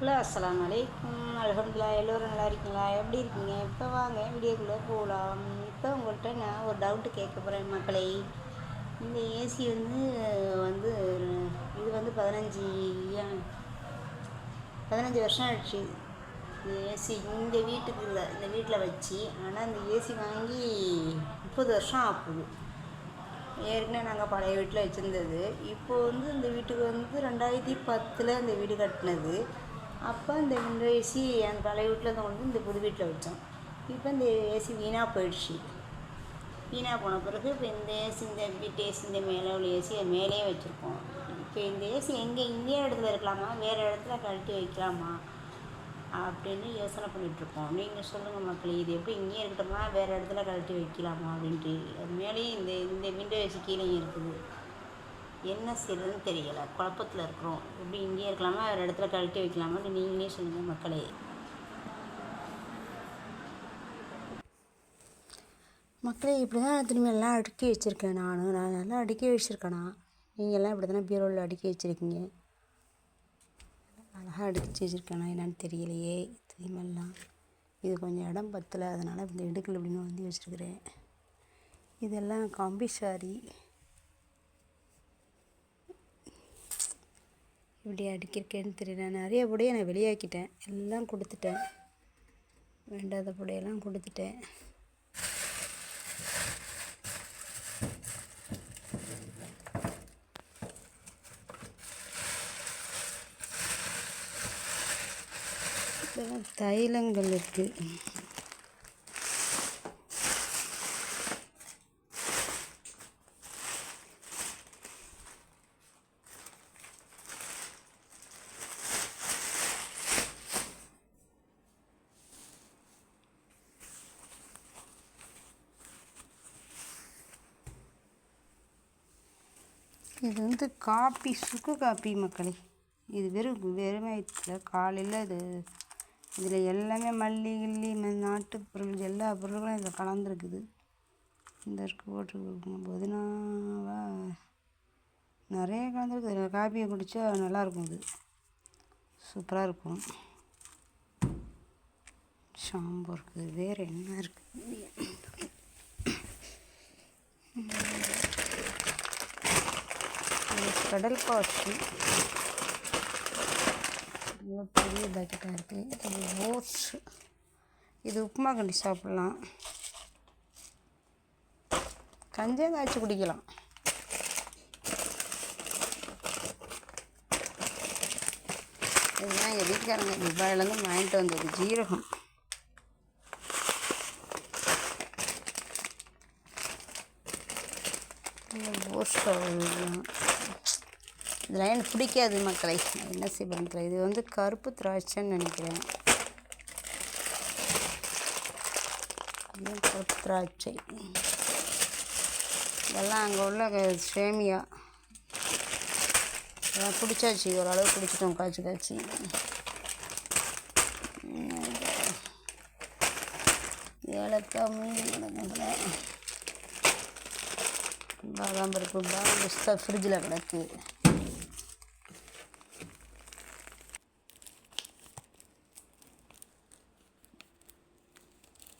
Hello அஸ்லாம் வலைக்கும் அல்ஹம்துலில்லா எல்லோரும் நல்லா இருக்கீங்களா? எப்படி இருக்கீங்க? இப்போ வாங்க வீடியோக்குள்ளே போகலாம். இப்போ உங்கள்கிட்ட நான் ஒரு டவுட்டு கேட்க போகிறேன் மக்களை. இந்த ஏசி வந்து வந்து இது வந்து பதினஞ்சு பதினஞ்சு வருஷம் ஆயிடுச்சு இந்த ஏசி இந்த வீட்டுக்கு இல்லை இந்த வீட்டில் வச்சு. ஆனால் இந்த ஏசி வாங்கி முப்பது வருஷம் ஆகுது. ஏற்கனவே நாங்கள் பழைய வீட்டில் வச்சுருந்தது. இப்போ வந்து இந்த வீட்டுக்கு வந்து ரெண்டாயிரத்தி பத்தில் இந்த வீடு கட்டினது. அப்போ இந்த விண்டோ ஏசி அந்த பழைய வீட்டில் இருந்து கொண்டு வந்து இந்த புது வீட்டில் வச்சோம். இப்போ இந்த ஏசி வீணாக போயிடுச்சு. வீணாக போன பிறகு இப்போ இந்த ஏசி இந்த வீட்டு ஏசி இந்த மேலே உள்ள ஏசி மேலேயே வச்சுருக்கோம். இப்போ இந்த ஏசி எங்கே இங்கே இடத்துல இருக்கலாமா வேறு இடத்துல கழட்டி வைக்கலாமா? அப்படின்னு யோசனை பண்ணிகிட்ருக்கோம் நீங்கள் சொல்லுங்கள் மக்கள் இது எப்படி இங்கேயே இருக்கட்டுமா? வேறு இடத்துல கழட்டி வைக்கலாமா? அப்படின்ட்டு. அது மேலேயும் இந்த இந்த விண்டோ ஏசி கீழே இருக்குது. என்ன செய்யறதுன்னு தெரியலை. குழப்பத்தில் இருக்கிறோம். எப்படி இங்கேயே இருக்கலாமா? வேறு இடத்துல கழட்டி வைக்கலாமான்னு நீங்களே சொல்லுங்கள் மக்களே. மக்களே இப்படி தான் திரும்பி எல்லாம் அடுக்கி வச்சுருக்கேன் நான். நான் நல்லா அடுக்கி வச்சுருக்கேனா? நீங்கள்லாம் இப்படி தானே பீரோவில் அடுக்கி வச்சுருக்கீங்க? அழகாக அடுக்கி வச்சுருக்கேனா? என்னன்னு தெரியலையே திரும்பெல்லாம் இது கொஞ்சம் இடம் பத்தலை அதனால் இந்த இடுக்கல் இப்படின்னு வந்து வச்சுருக்கிறேன். இதெல்லாம் கம்பி சாரி. இப்படி அடிக்கிறக்கேன்னு தெரியல. நிறைய புடையை நான் வெளியாக்கிட்டேன். எல்லாம் கொடுத்துட்டேன். வேண்டாத புடையெல்லாம் கொடுத்துட்டேன். தைலங்கள் இருக்குது இது வந்து காப்பி சுக்கு காப்பி மக்களே. இது வெறும் வெறுமயத்தில் காலையில் இது இதில் எல்லாமே மல்லி கில்லி நாட்டு பொருள் எல்லா பொருள்களும் இதில் கலந்துருக்குது. இந்த இருக்கு போட்டு புதினாவா நிறைய கலந்துருக்குது. காப்பியை குடித்தா நல்லாயிருக்கும் இது. சூப்பராக இருக்கும். ஷாம்பு இருக்குது. வேறு என்ன இருக்குது கடல் பாசி ரொம்ப பெரிய பேக்கெட்டாக இருக்குது இது ஓட்ஸ் இது உப்புமா கண்டி சாப்பிட்லாம். கஞ்சியும் காய்ச்சி குடிக்கலாம். இதுதான் எங்கள் வீட்டுக்காரங்க துபாயிலேருந்து வாங்கிட்டு வந்தது ஜீரகம். இதெல்லாம் இதெல்லாம் எனக்கு பிடிக்காது மக்களை. என்ன என்ன செய்வேன் இது வந்து கருப்பு திராட்சைன்னு நினைக்கிறேன். கருப்பு திராட்சை. இதெல்லாம் அங்கே உள்ள சேமியா. இதெல்லாம் பிடிச்சாச்சு ஓரளவு பிடிச்சிட்டோம் காய்ச்சி காய்ச்சி. ஏலக்காய் மீன் பாதாம் பருப்பு பாதாம் பிஸ்தா ஃப்ரிட்ஜில் கிடக்கு.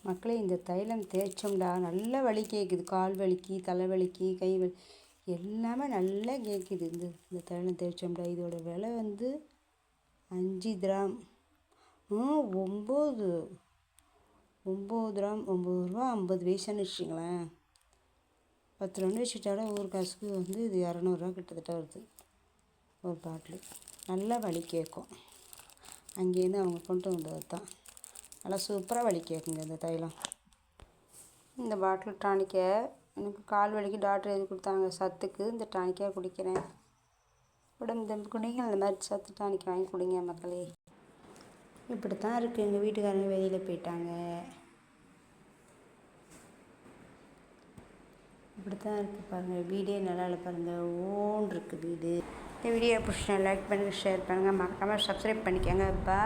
மக்களே இந்த தைலம் தேய்ச்சோம்டா. நல்ல வலி கேட்குது கால் வலிக்கு தலைவலிக்கு கை வலி எல்லாமே நல்லா கேட்குது இந்த இந்த தைலம் தேய்ச்சோம்டா. இதோட விலை வந்து அஞ்சு கிராம். ஒம்பது. ஒம்பது கிராம் ஒம்பது ரூபா ஐம்பது பைசான்னு வச்சுங்களேன் பத்து ரூபான்னு வச்சுட்டாலே ஒரு காசுக்கு வந்து இது இரநூறுவா கிட்டத்தட்ட வருது ஒரு பாட்டில். நல்லா வலி கேட்கும். அங்கேருந்து அவங்க கொண்டு வந்தது தான். நல்லா சூப்பராக வலி கேட்குங்க இந்த தைலம். இந்த பாட்டில் டானிக்கை எனக்கு கால் வலிக்கு டாக்டர் எழுதி கொடுத்தாங்க. சத்துக்கு இந்த டானிக்கை குடிக்கிறேன். உடம்பு தம்பி குடிங்க. இந்த மாதிரி சத்து டானிக் வாங்கி குடிங்க மக்களே. இப்படி தான் இருக்குது எங்கள் வீட்டுக்காரங்க வெளியில் போயிட்டாங்க. இப்படி தான் இருக்குது பாருங்கள் வீடே நல்லா இல்லை பாருங்கள் ஓன் இருக்குது வீடு. இந்த வீடியோ பிடிச்சா லைக் பண்ணுங்கள் ஷேர் பண்ணுங்கள் மறக்காமல் சப்ஸ்கிரைப் பண்ணிக்கோங்க. பா